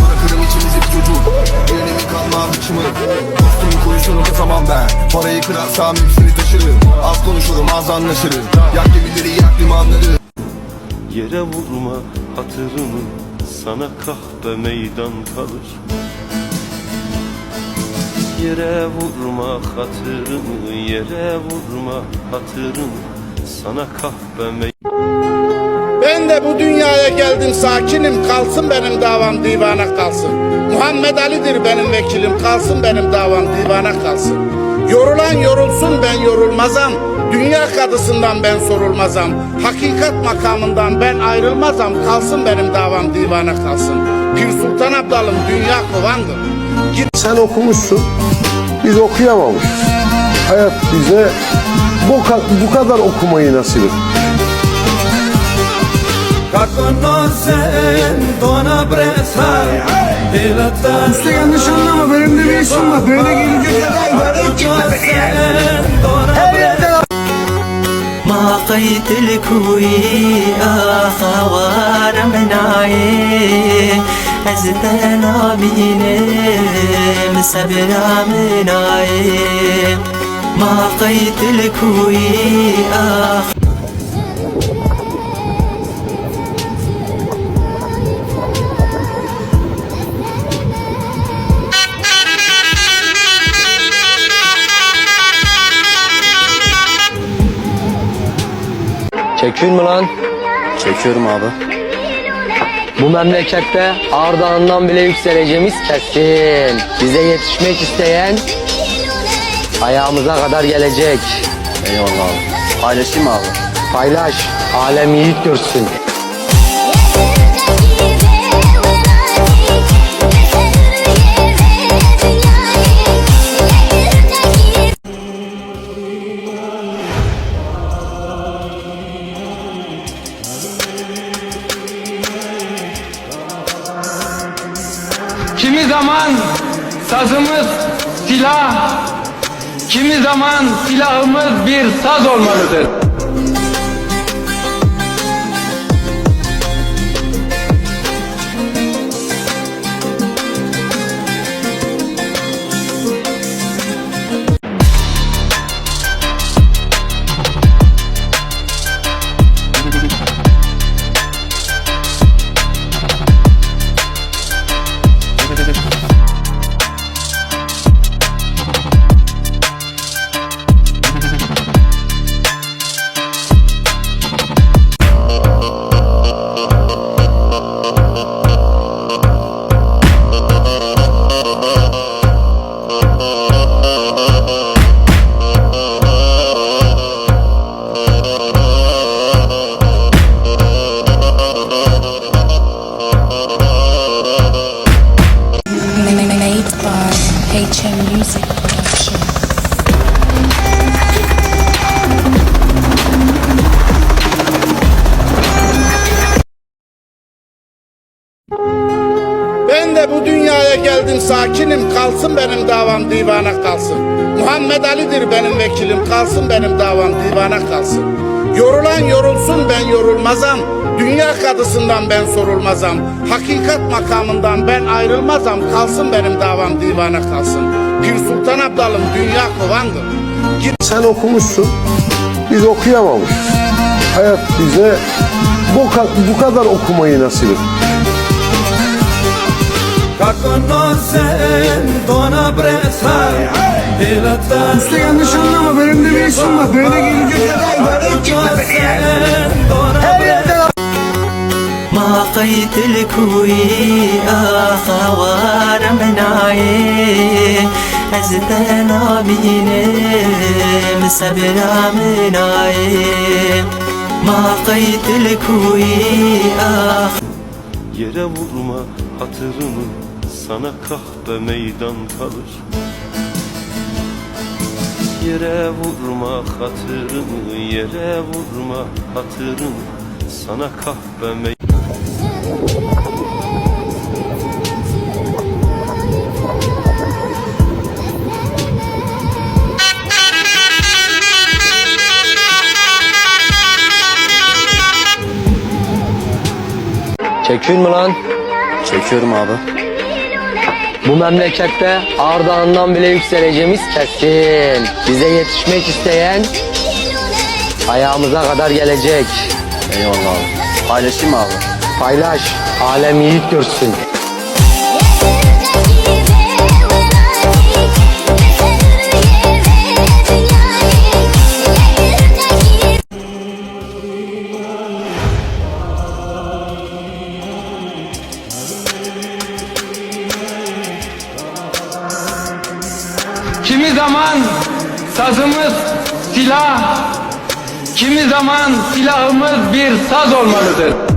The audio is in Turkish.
Bırakırım içimizi bir çocuk Önemi kalmam içimi Dostum konuşurum zaman ben. Parayı kırarsam hepsini taşırım. Az konuşurum az anlaşırım. Yak gemileri yak limanları. Yere vurma hatırımı. Sana kahpe meydan kalır. Yere vurma hatırımı. Yere vurma hatırımı Sana kahpe meydan Ben de bu dünyaya geldim sakinim kalsın benim davam divana kalsın. Muhammed Ali'dir benim vekilim kalsın benim davam divana kalsın. Yorulan yorulsun ben yorulmazam. Dünya kadısından ben sorulmazam. Hakikat makamından ben ayrılmazam. Kalsın benim davam divana kalsın. Pir Sultan Abdalım dünya kovandır. Git Sen okumuşsun, biz okuyamamışız. Hayat bize bu, ka- bu kadar okumayı nasip etti. Usta yanlış anlama benim de bir işim var. Böyle gelince ما قيت الكوي أخوار مناي أزدنا بيني مسبنا مناي ما قيت الكوي أخ Çekiyor mu lan? Çekiyorum abi. Bu memlekette Ardahan'dan bile yükseleceğimiz kesin. Bize yetişmek isteyen ayağımıza kadar gelecek. Eyvallah abi. Paylaşayım abi? Paylaş, alem yiğit görsün. Kimi zaman sazımız silah, kimi zaman silahımız bir saz olmalıdır. HM Music Production. Ben de bu dünyaya geldim sakinim kalsın benim davam divana kalsın. Muhammed Ali'dir benim vekilim kalsın benim davam divana kalsın. Yorulan yorulsun ben yorulmazam. Dünya kadısından ben sorulmazam. Hakikat makamından ben ayrılmazam. Kalsın benim davam divana kalsın. Pir Sultan Abdalım dünya kovandır. Git Sen okumuşsun, biz okuyamamışız. Hayat bize bu, ka- bu kadar okumayı nasip etti. Usta yanlış anlama benim de bir işim var. Böyle gelince ما قيت الكوي أخوار مناي أزدنا بيني مسبنا مناي ما قيت الكوي أخ Yere vurma hatırımı Sana kahpe meydan kalır Yere vurma hatırımı Yere vurma hatırımı Sana kahpe meydan Çekiyor mu lan? Çekiyorum abi. Bu memlekette Ardahan'dan bile yükseleceğimiz kesin. Bize yetişmek isteyen ayağımıza kadar gelecek. Eyvallah abi. Paylaşayım abi. Paylaş, alem yiğit görsün. Kimi zaman sazımız silah, kimi zaman silahımız bir saz olmalıdır.